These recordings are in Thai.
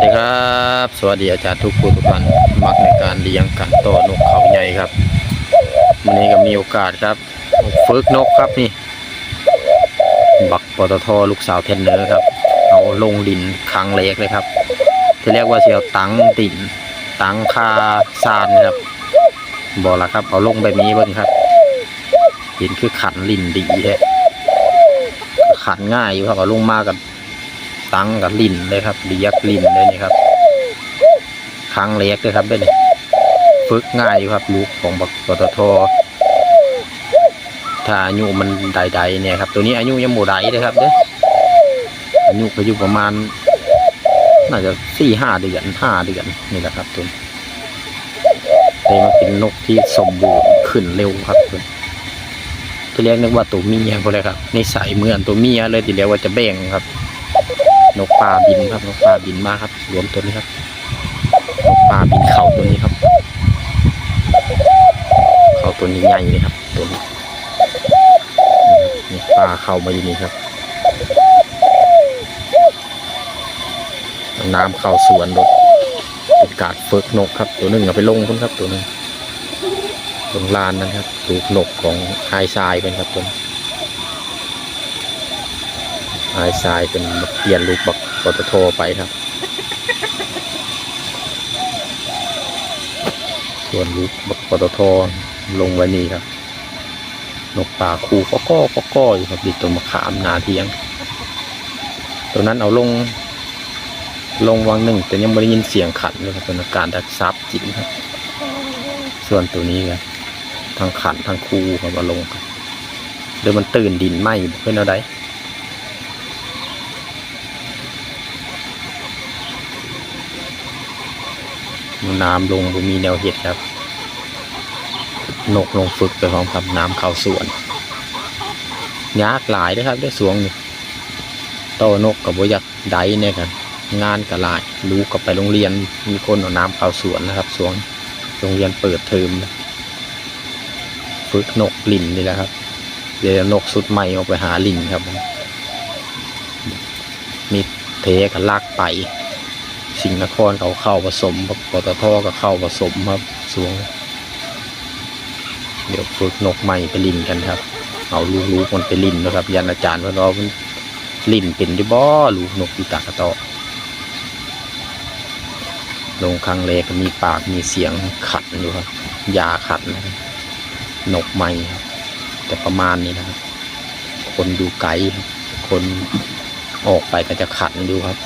วัสดีครับ สวัสดีอาจารย์ทุกผู้ทุกท่านมักในการเลี้ยงการต่อนกเขาใหญ่ครับวันนี้ก็มีโอกาสครับฝึกนกครับนี่ บักปตทลูกสาวเทนเนอร์ครับ เอาลงดินครั้งเล็กเลยครับ ที่เรียกว่าเสียวตังดินตังคาซานครับบอกละครับ เอาลงแบบนี้เบิ่งครับดินคือขันลินดีแท้ขันง่ายอยู่ครับเอาลงมากับ ตังกับลินเลยครับเรียกลินเลยนี่ครับครั้งเล็กเลยครับเด้นี่ฝึกง่ายอยู่ครับลูกของบักปตทถ้าอายุมันใดๆเนี่ยครับตัวนี้อายุยังโมไดเลยครับเด้ออายุก็อยู่ประมาณน่าจะสี่ห้าเดือนห้าเดือนนี่แหละครับตัวนี้แต่มันเป็นนกที่สมบูรณ์ขึ้นเร็วครับตัวนี้ที่เรียกนึกว่าตัวเมียพอเลยครับในสายเหมือนตัวเมียเลยที่เรียกว่าจะแบ่งครับ นกป่าบินครับนกป่าบินมาครับรวมตัวนี้ครับนกป่าบินเขาตัวนี้ครับ เขาตัวนี้ใหญ่เลยครับ ตัวนี้นี่ป่าเข้ามาอยู่นี่ครับน้ำเข้าสวนรถเป็นการฝึกนกครับ ตัวหนึ่งเอาไปลงพุ่นครับตัวหนึงลงลานนะครับลูกนกของไฮทรายเป็นครับตัวนี้ หายทรายเป็นเปลี่ยนลูกบักปตทไปครับส่วนลูกบักปตทลงไว้นี่ครับนกป่าคูก็ก็ก็ก็อยู่ครับดิต้นมะขามนาเทียง ตัวนั้นเอาลง ลงวังหนึ่ง แต่ยังไม่ได้ยินเสียงขันเลยครับเป็นอาการดักซับจริงครับ ส่วนตัวนี้ครับทางขันทางคูครับเอาลงครับเดี๋ยวมันตื่นดินไหมเพื่อนเอาได้ น้ำลงบ่มีแนวเห็ดครับ นกลงฝึกไปพร้อมกับน้ำเข้าสวนยากหลายนะครับได้สวงนี่โตนกกับบ่อยากได้เนี่ยครับงานก็หลายรู้กับไปโรงเรียนมีคนเอาน้ำเข้าสวนนะครับ สวนโรงเรียนเปิดเทอมฝึกนกลินนี่แหละครับ เดี๋ยวนกสุดใหม่ออกไปหาลินครับมีเทกันลากไป สิงห์นครเขาเข้าผสมปตทก็เข้าผสมครับสวง เดี๋ยวฝึกนกใหม่ไปลินกันครับ เอาลูกๆมันไปลินนะครับยันอาจารย์ว่าเรามันลินเป็นได้บ่ลูกนกอีตากระตอลงครั้งแรกมีปากมีเสียงขัดอยู่ครับยาขัดนะนกใหม่ครับแต่ประมาณนี้นะครับ คนดูไกลครับคนออกไปก็จะขัดดูครับ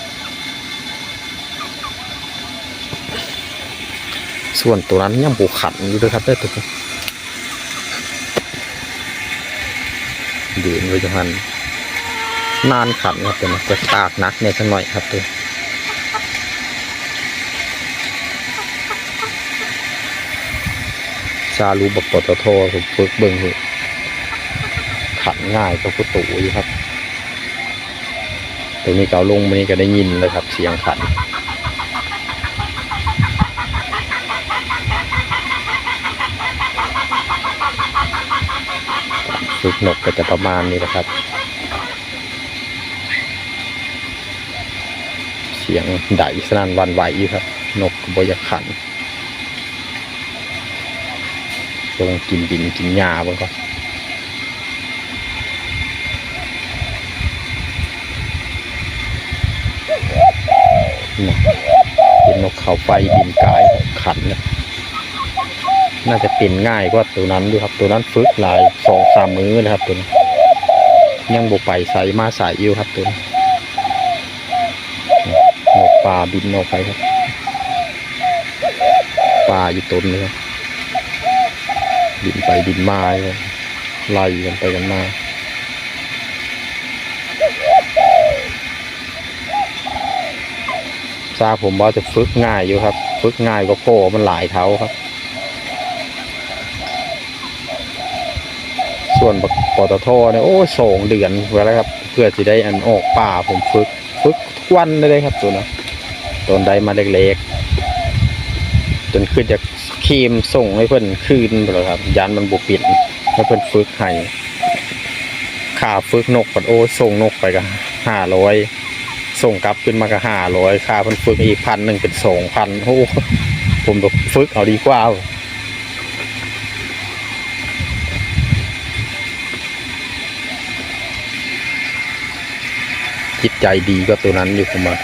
ส่วนตัวนั้นยังปูขันอยู่ด้วยครับได้ตัวนี้เดินไว้จังหันนานขันครับตัวนี้จะตากนักเนี่ยสักหน่อยครับตัวซาลูบักปตทผมฝึกเบิ่งอยู่ขันง่ายก็กุตูอยู่ครับตัวนี้เกาลงมานี่ก็ได้ยินเลยครับ เสียงขัน ฝึกนกก็จะประมาณนี้นะครับ เสียงไดสนั่นวันไหวอยู่ครับ นกบอยกขันลงกินดินกินหญ้าบ้างก็นเป็นนกเขาไฟบินกายขันนะ น่าจะเป็นง่ายกว่าตัวนั้นด้วยครับ ตัวนั้นฝึกหลายสองสามมือนะครับตัวนี้ยังบกไปใส่มาใส่อยู่ครับตัวนี้นกป่าบินออกไปครับป่าอยู่ต้นนี้ครับบินไปบินมาเลยไล่กันไปกันมาทราบผมว่าจะฝึกง่ายอยู่ครับ ฝึกง่ายกว่าโก้มันหลายเท้าครับ ส่วนปตทเนี่ยโอ้สองเดือนไว้แล้วครับ เพื่อจะได้อันออกป่าผมฝึกฝึกทุกวันเลยครับตัวนะตอนได้มาเล็กๆจนขึ้นจากคีมส่งให้เพื่อนคืนไปแล้วครับยานมันบุปิดให้เพื่อนฝึกให้ค่าฝึกนกปัดโอ้ส่งนกไปกันห้าร้อยส่งกลับขึ้นมาก็ห้าร้อยค่าเพิ่อนฝึกอีกพันหนึ่งเป็นสองพันโอ้ผมแบบฝึกเอาดีกว่า จิตใจดีก็ตัวนั้นอยู่ผมว่า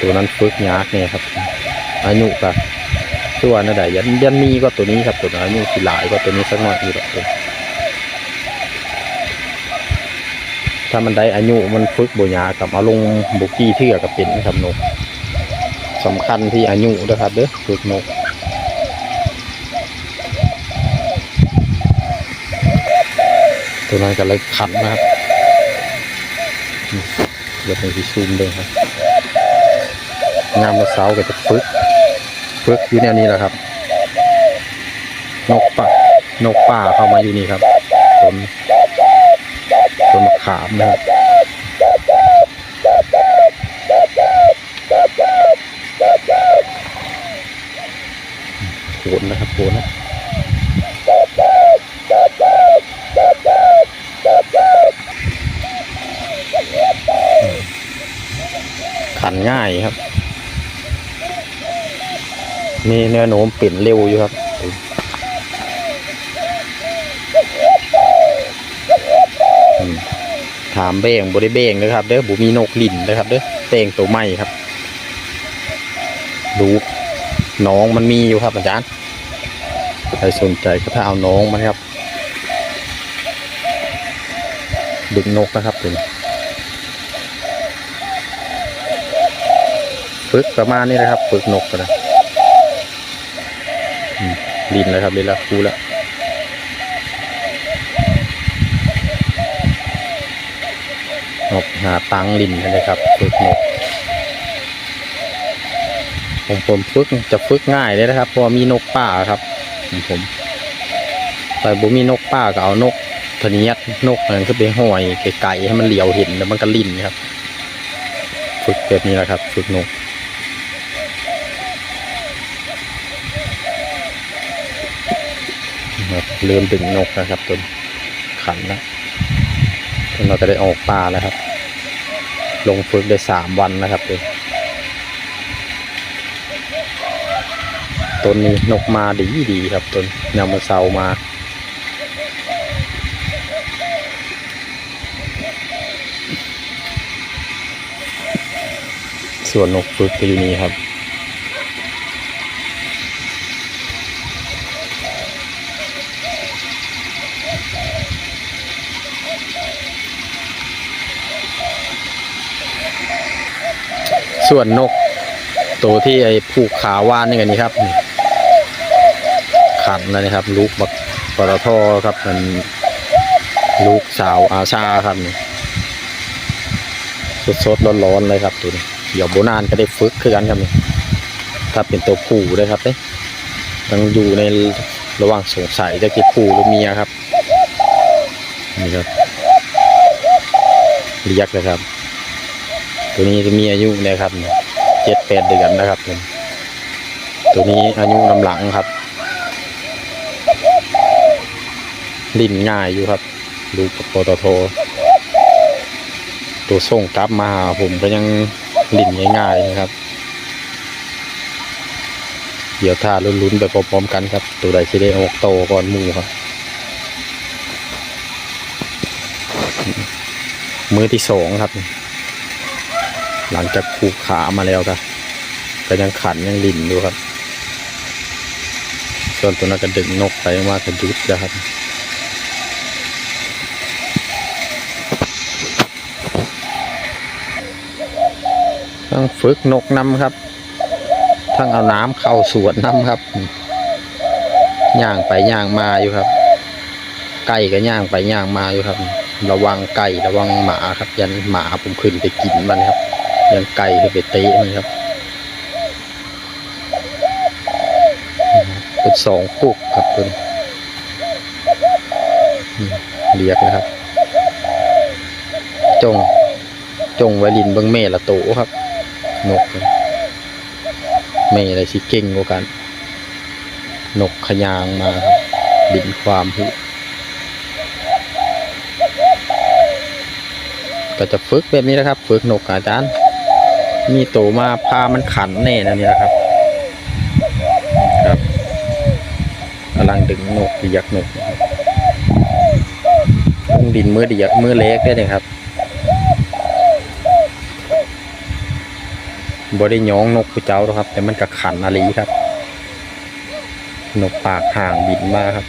ตัวนั้นฝึกยากเนี่ยครับอายุกับตัวนั่นแหละยันยันมีก็ตัวนี้ครับตัวนั้นอายุสิหลายก็ตัวนี้สักหน่อยอยู่หรอกตัวถ้ามันได้อายุมันฝึกบุญยากับเอาลงบุกี้เทื่อกับเป็นนะครับนกสำคัญที่อายุนะครับเด้อฝึกนกตัวนั้นก็เลยขันนะครับ เดี๋ยวผมจะซูมเลยครับ งามมาเสาก็จะฝึกฝึกอยู่แนวนี้แหละครับ นกป่านกป่าเข้ามาอยู่นี่ครับต้นต้นมะขามนะครับโหนนะครับโหนนะ ง่ายครับ มีแนวโน้มเปลี่ยนเร็วอยู่ครับ ถามเบ้งบริเบ้งนะครับเด้อบุมีนกลิ่นนะครับเด้อเต้งตัวใหม่ครับ ดูน้องมันมีอยู่ครับอาจารย์ใครสนใจก็ถ้าเอาน้องมันครับ ดึงนกนะครับตัวนี้ ฝึกประมาณนี้นะครับ ฝึกนกนะลินแล้วครับลินแล้วคูแล้วนกหาตังลินเลยครับฝึกนกผมผมฝึกจะฝึกง่ายเลยนะครับเพราะมีนกป่าครับผมผมแต่บุมีนกป่าก็เอานกทะเนียดนกอะไรก็ไปห้อยไกลๆให้มันเหลียวเห็นแล้วมันก็ลินครับ ฝึกแบบนี้แหละครับ ฝึกนก นะครับ เริ่มดึงนกนะครับจนขันแล้วจนเราจะได้ออกปลาแล้วครับ ลงฝึกได้สามวันนะครับเลยต้นนี้นกมาดีดีครับต้นยามมือเสามาส่วนนกฝึกก็อยู่นี่ครับ ส่วนนก ตัวที่ไอ้ผูกขาวานนี่กันนี่ครับขันแล้วนะครับ ลูกบักปตทครับมันลูกสาวอาชาครับนี่สดๆร้อนๆเลยครับตัวนี้เดี๋ยวโบนานก็ได้ฝึกคือกันครับนี่ถ้าเป็นตัวผู้เลยครับเนี่ยยังอยู่ในระหว่างสงสัยจะกินผู้หรือเมียครับนี่ครับเรียกเลยครับ ตัวนี้จะมีอายุนะครับเจ็ดแปดเดือนนะครับตัวนี้อายุนำหลังครับลิ้นง่ายอยู่ครับดูปตทตัวส่งกลับมาผมก็ยังลิ้นง่ายๆนะครับ เดี๋ยวท่าลุ้นๆไปพร้อมๆกันครับ ตัวใดที่ได้ออกโตก่อนมูครับ มือที่สองครับ หลังจากผูกขามาแล้วครับก็ยังขันยังลิ่นอยู่ครับ ส่วนตัวนั้นก็ดึงนกไปมากกระยุดนะครับต้องฝึกนกนำครับ ทั้งเอาน้ำเข้าสวนนำครับ ย่างไปย่างมาอยู่ครับ ไก่ก็ย่างไปย่างมาอยู่ครับ ระวังไก่ระวังหมาครับ ยันหมาผมขึ้นไปกินมันครับ ยังไก่ขึ้นไปเตะมันครับเป็นสองกุกครับตัวนี้เรียกนะครับ จง จงไวลินเบิ้งเม่ละโตครับ นกเม่อะไรสิเก่งกว่ากัน นกขยางมาครับบินความหุก็จะฝึกแบบนี้นะครับ ฝึกนกอาจารย์ มีโตมาพามันขันแน่นั่นนี่แหละครับครับกำลังดึงนกเรียกนกนะครับลงดินมือดียกมือเล็กได้เลยครับบ่ได้ย้องนกผู้เจ้าหรอกครับ แต่มันก็ขันอาลีครับ นกปากห่างบินมาครับ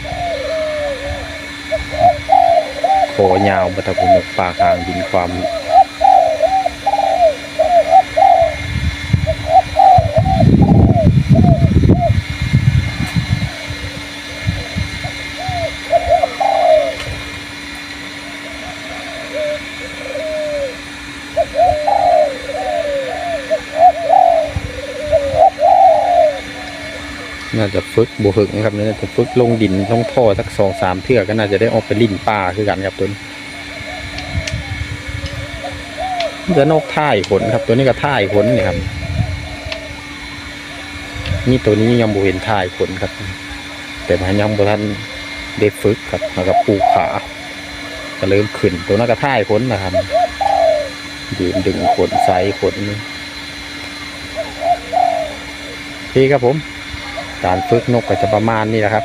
คอยาวบัตรบุนกปากห่างบินความ น่าจะฝึกบวหึงครับน่าจะฝึกลงดินลงท่อสักสองสามเทือกก็น่าจะได้ออกไปลิ่นป่าคือกันครับตัวนี้จะนกท่ายขนครับ ตัวนี้ก็ท่ายขนเนี่ยครับ นี่ตัวนี้ยังบเห็นท่ายขนครับ แต่มันยังบ่ทันได้ฝึกครับแล้วก็ปูขาก็เริ่มขึ้น ตัวนั้นก็ท่ายขนนะครับยืนดึงขนใสขนนี่พี่ครับผม การฝึกนกก็จะประมาณนี้แหละครับ